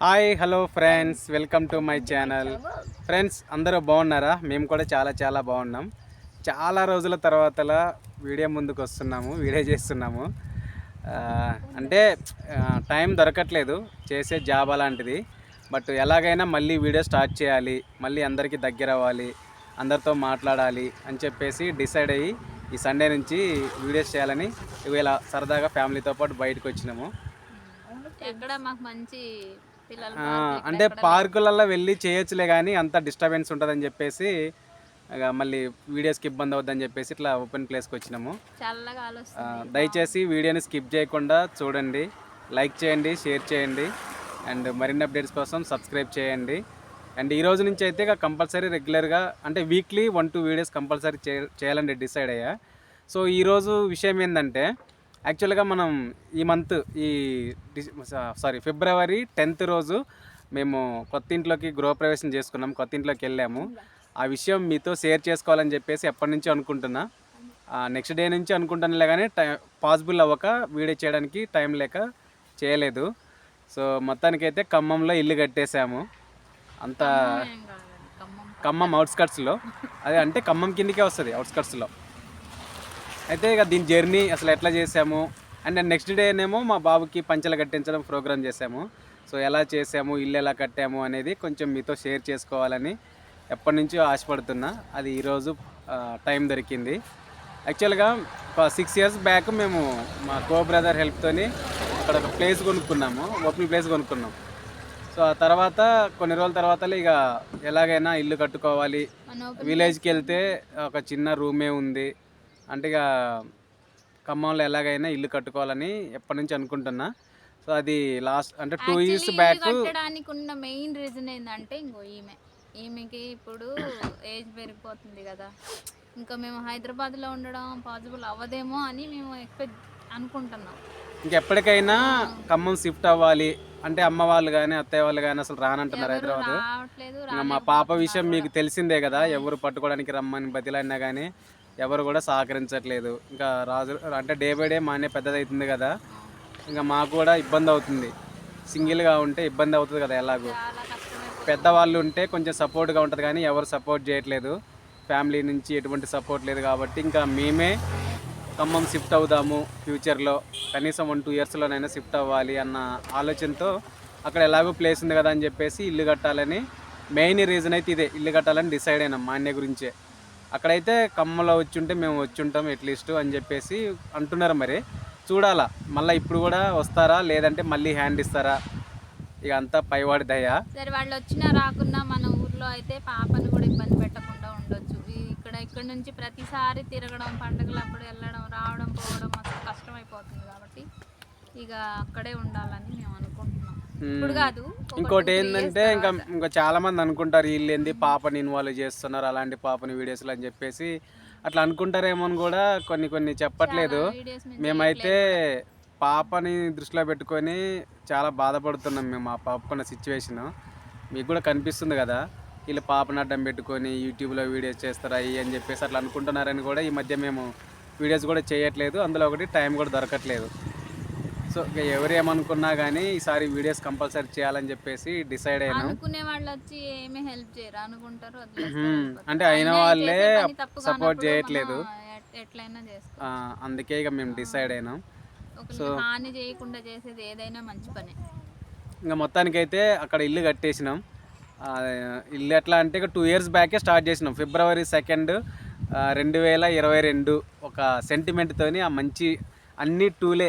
Hi hello friends welcome to my channel. Friends అందరూ బాగున్నారా? మేము కూడా చాలా చాలా బాగున్నాం. చాలా రోజుల తర్వాత వీడియో ముందుకు వస్తున్నాము వీడియో చేస్తున్నాము. అంటే టైం దొరకట్లేదు చేసే జాబ్ అలాంటిది. బట్ ఎలాగైనా మళ్ళీ వీడియో స్టార్ట్ చేయాలి మళ్ళీ అందరికీ దగ్గర అవ్వాలి అందరితో మాట్లాడాలి అని చెప్పేసి డిసైడ్ అయ్యి ఈ సండే నుంచి వీడియోస్ చేయాలని ఇవాళ సరదాగా ఫ్యామిలీతో పాటు బయటకు వచ్చినాము. ఎక్కడ మాకు మంచి అంటే పార్కులలో వెళ్ళి చేయొచ్చులే కానీ అంత డిస్టర్బెన్స్ ఉంటుందని చెప్పేసి మళ్ళీ వీడియోస్కి ఇబ్బంది అవుద్దని చెప్పేసి ఇట్లా ఓపెన్ ప్లేస్కి వచ్చినాము. దయచేసి వీడియోని స్కిప్ చేయకుండా చూడండి. లైక్ చేయండి షేర్ చేయండి. అండ్ మరిన్ని అప్డేట్స్ కోసం సబ్స్క్రైబ్ చేయండి. అండ్ ఈ రోజు నుంచి అయితే ఇక కంపల్సరీ రెగ్యులర్గా అంటే weekly one two videos compulsory చేయాలని డిసైడ్ అయ్యా. సో ఈరోజు విషయం ఏంటంటే యాక్చువల్గా మనం ఈ మంత్ ఈ సారీ ఫిబ్రవరి టెన్త్ రోజు మేము కొత్త ఇంట్లోకి గృహప్రవేశం చేసుకున్నాం కొత్త ఇంట్లోకి వెళ్ళాము. ఆ విషయం మీతో షేర్ చేసుకోవాలని చెప్పేసి ఎప్పటి నుంచో అనుకుంటున్నా. నెక్స్ట్ డే నుంచి అనుకుంటానులే కానీ టైం పాసిబుల్ అవ్వక వీడియో చేయడానికి టైం లేక చేయలేదు. సో మొత్తానికైతే ఖమ్మంలో ఇల్లు కట్టేశాము. అంత ఖమ్మం అవుట్స్కట్స్లో అదే అంటే ఖమ్మం కిందకే వస్తుంది అవుట్స్కట్స్లో అయితే ఇక దీని జర్నీ అసలు ఎట్లా చేసాము అండ్ నెక్స్ట్ డేనేమో మా బాబుకి పంచలు కట్టించడం ప్రోగ్రామ్ చేసాము సో ఎలా చేసాము ఇల్లు ఎలా కట్టాము అనేది కొంచెం మీతో షేర్ చేసుకోవాలని ఎప్పటి నుంచో ఆశపడుతున్నా. అది ఈరోజు టైం దొరికింది. యాక్చువల్గా ఒక సిక్స్ ఇయర్స్ బ్యాక్ మేము మా కో బ్రదర్ హెల్ప్తోని అక్కడ ఒక ప్లేస్ కొనుక్కున్నాము ఓపెన్ ప్లేస్ కొనుక్కున్నాం. సో ఆ తర్వాత కొన్ని రోజుల తర్వాత ఇక ఎలాగైనా ఇల్లు కట్టుకోవాలి. విలేజ్కి వెళ్తే ఒక చిన్న రూమే ఉంది. అంటే ఇక ఖమ్మంలో ఎలాగైనా ఇల్లు కట్టుకోవాలని ఎప్పటి నుంచి అనుకుంటున్నా. సో అది లాస్ట్ అంటే టూ ఇయర్స్ బ్యాక్ కట్టడానికి ఉన్న మెయిన్ రీజన్ ఏంటంటే ఇంకో ఈమె. ఈమెకి ఇప్పుడు ఏజ్ పెరిగిపోతుంది కదా. ఇంకా మేము హైదరాబాద్లో ఉండడం పాసిబుల్ అవ్వదేమో అని మేము ఎక్స్పెక్ట్ అనుకుంటున్నాం. ఇంకెప్పటికైనా ఖమ్మం షిఫ్ట్ అవ్వాలి. అంటే అమ్మ వాళ్ళు కానీ అత్తయ్య వాళ్ళు కానీ అసలు రానంటున్నారు హైదరాబాద్. మా పాప విషయం మీకు తెలిసిందే కదా. ఎవరు పట్టుకోవడానికి రమ్మని బతిలన్నా కానీ ఎవరు కూడా సహకరించట్లేదు. ఇంకా రాజు అంటే డే బై డే మానే పెద్దదవుతుంది కదా. ఇంకా మాకు కూడా ఇబ్బంది అవుతుంది. సింగిల్గా ఉంటే ఇబ్బంది అవుతుంది కదా ఎలాగో. పెద్దవాళ్ళు ఉంటే కొంచెం సపోర్ట్గా ఉంటుంది కానీ ఎవరు సపోర్ట్ చేయట్లేదు. ఫ్యామిలీ నుంచి ఎటువంటి సపోర్ట్ లేదు కాబట్టి ఇంకా మేమే ఖమ్మం షిఫ్ట్ అవుదాము ఫ్యూచర్లో. కనీసం వన్ టూ ఇయర్స్లోనైనా షిఫ్ట్ అవ్వాలి అన్న ఆలోచనతో అక్కడ ఎలాగో ప్లేస్ ఉంది కదా అని చెప్పేసి ఇల్లు కట్టాలని మెయిన్ రీజన్ అయితే ఇదే. ఇల్లు కట్టాలని డిసైడ్ అయినాం మా అన్నయ్య గురించే. అక్కడైతే కమ్మలో వచ్చి ఉంటే మేము వచ్చి ఉంటాం అట్లీస్ట్ అని చెప్పేసి అంటున్నారు మరి. చూడాలా మళ్ళీ ఇప్పుడు కూడా వస్తారా? లేదంటే మళ్ళీ హ్యాండ్ ఇస్తారా? ఇక అంతా పైవాడి దయ. సరే వాళ్ళు వచ్చినా రాకున్నా మన ఊర్లో అయితే పాపను కూడా ఇబ్బంది పెట్టకుండా ఉండొచ్చు. ఇక్కడ ఇక్కడ నుంచి ప్రతిసారి తిరగడం పండుగలు అప్పుడు వెళ్ళడం రావడం పోవడం అసలు కష్టమైపోతుంది కాబట్టి ఇక అక్కడే ఉండాలని మేము అనుకుంటున్నాం. ఇప్పుడు కాదు ఇంకోటి ఏంటంటే ఇంకా. ఇంకా చాలా మంది అనుకుంటారు వీళ్ళు ఏంది పాపని ఇన్వాల్వ్ చేస్తున్నారు అలాంటి పాపని వీడియోస్లో అని చెప్పేసి. అట్లా అనుకుంటారేమో అని కూడా కొన్ని కొన్ని చెప్పట్లేదు. మేమైతే పాపని దృష్టిలో పెట్టుకొని చాలా బాధపడుతున్నాం మేము ఆ పాపకున్న సిచ్యువేషన్ మీకు కూడా కనిపిస్తుంది కదా వీళ్ళు పాపని అడ్డం పెట్టుకొని యూట్యూబ్లో వీడియోస్ చేస్తారా ఇవి అని చెప్పేసి అట్లా అనుకుంటున్నారని కూడా ఈ మధ్య మేము వీడియోస్ కూడా చేయట్లేదు. అందులో ఒకటి టైం కూడా దొరకట్లేదు. సో ఇక ఎవరు ఏమనుకున్నా కానీ ఈసారి వీడియోస్ కంపల్సరీ చేయాలని చెప్పేసి డిసైడ్ అయినాం అనుకునే వాళ్ళు వచ్చి ఏమీ హెల్ప్ చేయరు. అనుకుంటారు వదిలేస్తారు. అంటే అయిన వాళ్ళే చేసే పని తప్పు support కానప్పుడు చేయట్లేదు. మనం ఎట్- ఎట్లయినా చేసుకో ఆ, అందుకే ఇక మేము డిసైడ్ అయినాం. ఒకరికి హాని చేయకుండా చేసేది ఏదైనా మంచి పనే. ఇంకా మొత్తానికైతే అక్కడ ఇల్లు కట్టేసినాం. ఆ, ఇల్లు ఎట్లా అంటే ఇక టూ ఇయర్స్ బ్యాకే స్టార్ట్ చేసినాం. ఫిబ్రవరి సెకండ్ రెండు వేల ఇరవై రెండు ఒక సెంటిమెంట్తోని ఆ మంచి అన్ని టూలే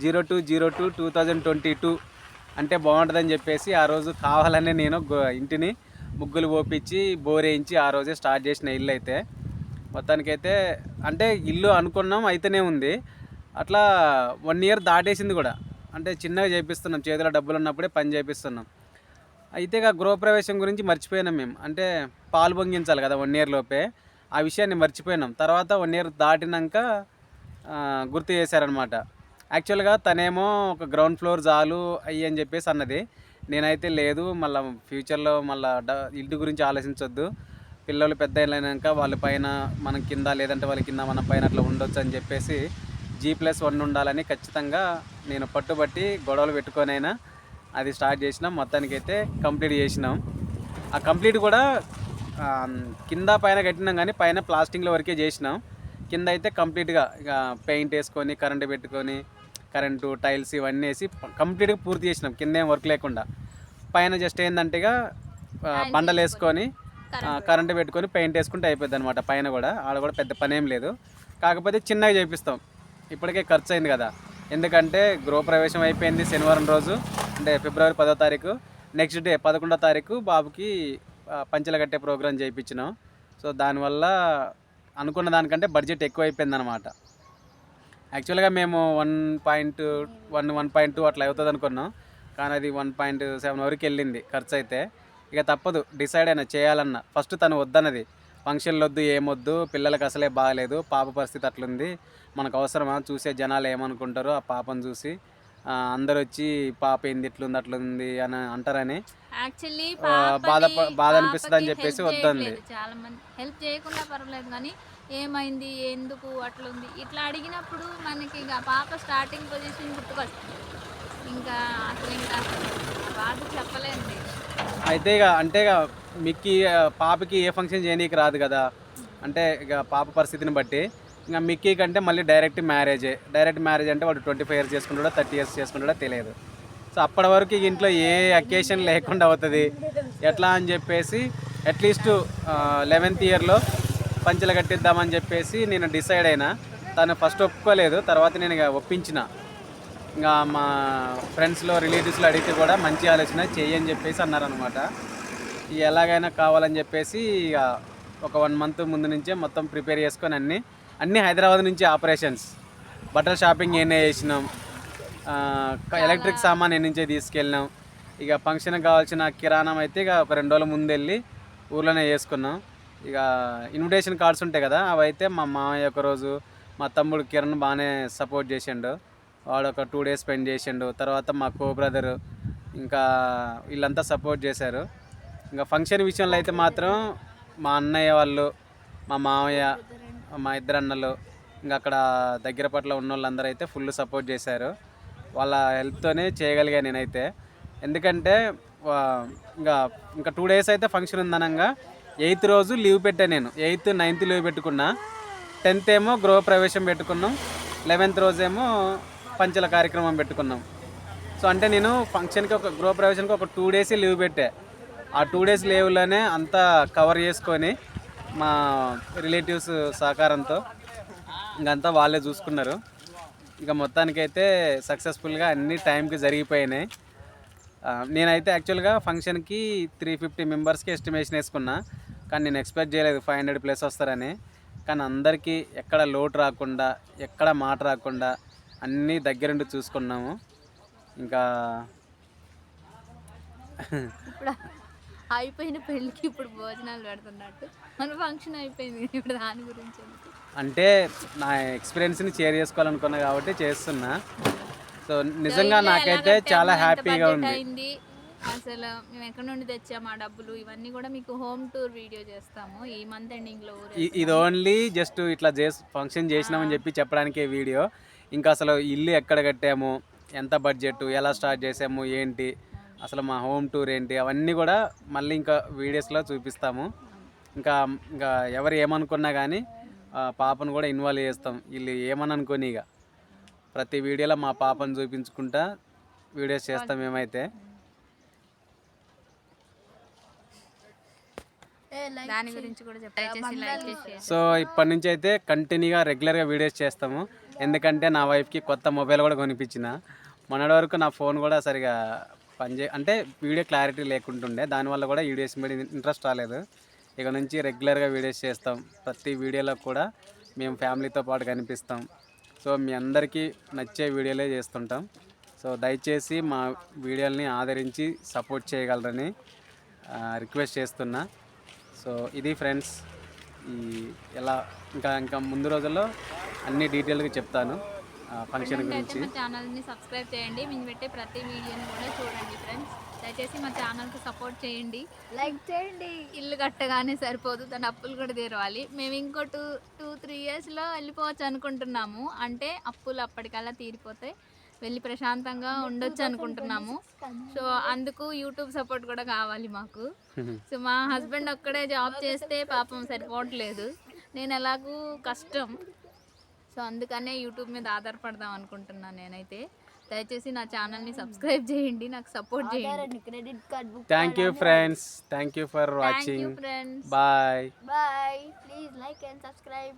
zero two zero two two thousand twenty two అంటే బాగుంటుందని చెప్పేసి ఆ రోజు కావాలనే నేను గో- ఇంటిని ముగ్గులు పోపించి బోరేయించి ఆ రోజే స్టార్ట్ చేసిన ఇల్లు అయితే. మొత్తానికైతే అంటే ఇల్లు అనుకున్నాం అయితేనే ఉంది. అట్లా వన్ ఇయర్ దాటేసింది కూడా. అంటే చిన్నగా చేపిస్తున్నాం చేతిలో డబ్బులు ఉన్నప్పుడే పని చేపిస్తున్నాం. అయితే ఇక గృహప్రవేశం గురించి మర్చిపోయినాం మేము. అంటే పాలు పొంగించాలి కదా వన్ ఇయర్ లోపే. ఆ విషయాన్ని మర్చిపోయినాం. తర్వాత వన్ ఇయర్ దాటినాక గుర్తు చేశారనమాట యాక్చువల్గా తనేమో ఒక గ్రౌండ్ ఫ్లోర్ చాలు అయ్యి అని చెప్పేసి అన్నది. నేనైతే లేదు మళ్ళీ ఫ్యూచర్లో మళ్ళీ ఇంటి గురించి ఆలోచించొద్దు. పిల్లలు పెద్ద అయినాక వాళ్ళ పైన మనం కింద లేదంటే వాళ్ళ కింద మన పైన అట్లా ఉండొచ్చు అని చెప్పేసి జీ ప్లస్ వన్ ఉండాలని ఖచ్చితంగా నేను పట్టుబట్టి గొడవలు పెట్టుకొనైనా అది స్టార్ట్ చేసినాం మొత్తానికి అయితే కంప్లీట్ చేసినాం. ఆ కంప్లీట్ కూడా కింద పైన కట్టినాం కానీ పైన ప్లాస్టింగ్లో వరకే చేసినాం. కింద అయితే కంప్లీట్గా ఇక పెయింట్ వేసుకొని కరెంటు పెట్టుకొని కరెంటు టైల్స్ ఇవన్నీ వేసి కంప్లీట్గా పూర్తి చేసినాం. కింద ఏం వర్క్ లేకుండా. పైన జస్ట్ ఏంటంటే ఇక బండలు వేసుకొని కరెంటు పెట్టుకొని పెయింట్ వేసుకుంటే అయిపోద్ది అనమాట పైన కూడా. ఆడ కూడా పెద్ద పని ఏం లేదు. కాకపోతే చిన్నగా చేపిస్తాం. ఇప్పటికే ఖర్చు అయింది కదా. ఎందుకంటే గృహప్రవేశం అయిపోయింది శనివారం రోజు అంటే ఫిబ్రవరి పదో తారీఖు. నెక్స్ట్ డే పదకొండో తారీఖు బాబుకి పంచెల కట్టే ప్రోగ్రాం చేయించినాం. సో దానివల్ల అనుకున్న దానికంటే బడ్జెట్ ఎక్కువ అయిపోయింది అనమాట యాక్చువల్గా మేము one point one one point two అట్లా అవుతుంది అనుకున్నాం. కానీ అది వన్ పాయింట్ సెవెన్ వరకు వెళ్ళింది ఖర్చు అయితే. ఇక తప్పదు డిసైడ్ అయినా చేయాలన్న. ఫస్ట్ తను వద్దన్నది. ఫంక్షన్లు వద్దు ఏమొద్దు పిల్లలకి అసలే బాగాలేదు పాప పరిస్థితి అట్లుంది. మనకు అవసరమా? చూసే జనాలు ఏమనుకుంటారో ఆ పాపను చూసి అందరూ వచ్చి పాప ఏంది ఇట్లుంది అట్లుంది అని అంటారని బాధ బాధ అనిపిస్తుంది అని చెప్పేసి వద్దంది. చాలా మంది హెల్ప్ చేయకుండా పర్వాలేదు కానీ ఏమైంది? ఎందుకు అట్లుంది? ఇట్లా అడిగినప్పుడు మనకి ఇక పాప స్టార్టింగ్ పొజిషన్ గుర్తుకొస్తుంది. ఇంకా అసలు ఇంకా బాధ చెప్పలేండి అయితే ఇక అంటే ఇక మిక్కి పాపకి ఏ ఫంక్షన్ చేయనీకి రాదు కదా. అంటే ఇక పాప పరిస్థితిని బట్టి. ఇంకా మిక్కీ కంటే మళ్ళీ డైరెక్ట్ మ్యారేజే డైరెక్ట్ మ్యారేజ్ అంటే వాడు ట్వంటీ ఫైవ్ ఇయర్స్ చేసుకుంటాడో థర్టీ ఇయర్స్ చేసుకుంటాడో తెలియదు. సో అప్పటి వరకు ఇంట్లో ఏ అకేషన్ లేకుండా అవుతుంది? ఎట్లా అని చెప్పేసి అట్లీస్ట్ లెవెన్త్ ఇయర్లో పంచెలు కట్టిద్దామని చెప్పేసి నేను డిసైడ్ అయినా. తను ఫస్ట్ ఒప్పుకోలేదు తర్వాత నేను ఇక ఒప్పించిన. ఇంకా మా ఫ్రెండ్స్లో రిలేటివ్స్లో అడిగితే కూడా మంచి ఆలోచన చేయని అని చెప్పేసి అన్నారనమాట ఇక ఎలాగైనా కావాలని చెప్పేసి ఇక ఒక వన్ మంత్ ముందు నుంచే మొత్తం ప్రిపేర్ చేసుకొని అన్నీ అన్నీ హైదరాబాద్ నుంచి ఆపరేషన్స్. బట్టల షాపింగ్ ఏనే చేసినాం. ఎలక్ట్రిక్ సామాన్ ఏ నుంచే తీసుకెళ్ళినాం. ఇక ఫంక్షన్కి కావాల్సిన కిరాణం అయితే ఇక ఒక రెండు రోజుల ముందు వెళ్ళి ఊర్లోనే చేసుకున్నాం. ఇక ఇన్విటేషన్ కార్డ్స్ ఉంటాయి కదా అవి అయితే మా మామయ్య ఒక రోజు మా తమ్ముడు కిరణ్ బాగానే సపోర్ట్ చేసిండు. వాడు ఒక టూ డేస్ స్పెండ్ చేసిండు. తర్వాత మా కో బ్రదర్ ఇంకా వీళ్ళంతా సపోర్ట్ చేశారు. ఇంకా ఫంక్షన్ విషయంలో అయితే మాత్రం మా అన్నయ్య వాళ్ళు మా మామయ్య మా ఇద్దరు అన్నలు ఇంకా అక్కడ దగ్గర పట్ల ఉన్న వాళ్ళందరూ అయితే ఫుల్ సపోర్ట్ చేశారు. వాళ్ళ హెల్ప్తోనే చేయగలిగా నేనైతే. ఎందుకంటే ఇంకా ఇంకా టూ డేస్ అయితే ఫంక్షన్ ఉందనంగా ఎయిత్ రోజు లీవ్ పెట్టా నేను. ఎయిత్ నైన్త్ లీవ్ పెట్టుకున్నా. టెన్త్ ఏమో గృహప్రవేశం పెట్టుకున్నాం. లెవెన్త్ రోజేమో పంచల కార్యక్రమం పెట్టుకున్నాం. సో అంటే నేను ఫంక్షన్కి ఒక గృహప్రవేశానికి ఒక టూ డేస్ లీవ్ పెట్టా. ఆ టూ డేస్ లీవ్లోనే అంతా కవర్ చేసుకొని మా రిలేటివ్స్ సహకారంతో ఇంకంతా వాళ్ళే చూసుకున్నారు. ఇక మొత్తానికైతే సక్సెస్ఫుల్గా అన్ని టైంకి జరిగిపోయినాయి. నేనైతే యాక్చువల్గా ఫంక్షన్కి త్రీ ఫిఫ్టీ మెంబర్స్కి ఎస్టిమేషన్ వేసుకున్నా. కానీ నేను ఎక్స్పెక్ట్ చేయలేదు ఫైవ్ హండ్రెడ్ ప్లస్ వస్తారని. కానీ అందరికీ ఎక్కడ లోటు రాకుండా ఎక్కడ మాట రాకుండా అన్నీ దగ్గరుండి చూసుకున్నాము. ఇంకా అయిపోయిన పెళ్ళికి ఇప్పుడు భోజనాలు పెడుతున్నట్టు. మన ఫంక్షన్ అయిపోయింది ఇప్పుడు దాని గురించి అంటే నా ఎక్స్పీరియన్స్ని షేర్ చేసుకోవాలనుకున్నా కాబట్టి చేస్తున్నా. సో నిజంగా నాకైతే చాలా హ్యాపీగా ఉంది. అసలు మేము ఎక్కడి నుండి తెచ్చాము ఆ డబ్బులు? ఇవన్నీ కూడా మీకు హోమ్ టూర్ వీడియో చేస్తాము. ఈ మంత్ ఎండింగ్లో ఇది ఓన్లీ జస్ట్ ఇట్లా చేసి ఫంక్షన్ చేసినామని చెప్పి చెప్పడానికే వీడియో. ఇంకా అసలు ఇల్లు ఎక్కడ కట్టాము? ఎంత బడ్జెట్ ఎలా స్టార్ట్ చేసాము? ఏంటి? అసలు మా హోమ్ టూర్ ఏంటి? అవన్నీ కూడా మళ్ళీ ఇంకా వీడియోస్లో చూపిస్తాము. ఇంకా ఇంకా ఎవరు ఏమనుకున్నా కానీ పాపను కూడా ఇన్వాల్వ్ చేస్తాం. వీళ్ళు ఏమని అనుకోని ఇక ప్రతి వీడియోలో మా పాపను చూపించుకుంటా వీడియోస్ చేస్తాం మేమైతే. దాని గురించి కూడా చెప్పాలి దయచేసి లైక్ చేసి సో ఇప్పటి నుంచి అయితే కంటిన్యూగా రెగ్యులర్గా వీడియోస్ చేస్తాము. ఎందుకంటే నా వైఫ్కి కొత్త మొబైల్ కూడా కొనిపించిన. మొన్నటి వరకు నా ఫోన్ కూడా సరిగా పనిచే అంటే వీడియో క్లారిటీ లేకుంటుండే. దానివల్ల కూడా వీడియోస్ మీద ఇంట్రెస్ట్ రాలేదు. ఇక నుంచి రెగ్యులర్గా వీడియోస్ చేస్తాం. ప్రతి వీడియోలో కూడా మేము ఫ్యామిలీతో పాటు కనిపిస్తాం. సో మీ అందరికీ నచ్చే వీడియోలే చేస్తుంటాం. సో దయచేసి మా వీడియోల్ని ఆదరించి సపోర్ట్ చేయగలరని రిక్వెస్ట్ చేస్తున్నా. సో ఇది ఫ్రెండ్స్ ఈ ఎలా ఇంకా ఇంకా ముందు రోజుల్లో అన్ని డీటెయిల్గా చెప్తాను ఆ, ఫంక్షన్ గురించి. మా ఛానల్ని సబ్స్క్రైబ్ చేయండి మేము పెట్టే ప్రతి వీడియోని కూడా చూడండి ఫ్రెండ్స్. దయచేసి మా ఛానల్కి సపోర్ట్ చేయండి. లైక్ చేయండి. ఇల్లు కట్టగానే సరిపోదు దాని అప్పులు కూడా తీరవాలి. మేము ఇంకో టూ టూ త్రీ ఇయర్స్లో వెళ్ళిపోవచ్చు అనుకుంటున్నాము. అంటే అప్పులు అప్పటికల్లా తీరిపోతాయి. వెళ్ళి ప్రశాంతంగా ఉండొచ్చు అనుకుంటున్నాము. సో అందుకు యూట్యూబ్ సపోర్ట్ కూడా కావాలి మాకు. సో మా హస్బెండ్ ఒక్కడే జాబ్ చేస్తే పాపం సరిపోవట్లేదు. నేను ఎలాగూ కష్టం. సో అందుకనే యూట్యూబ్ మీద ఆధారపడదాం అనుకుంటున్నాను నేనైతే. దయచేసి నా ఛానల్ని సబ్స్క్రైబ్ చేయండి నాకు సపోర్ట్ చేయండి. Credit card book thank you friends thank you for thank you watching friends bye bye please like and subscribe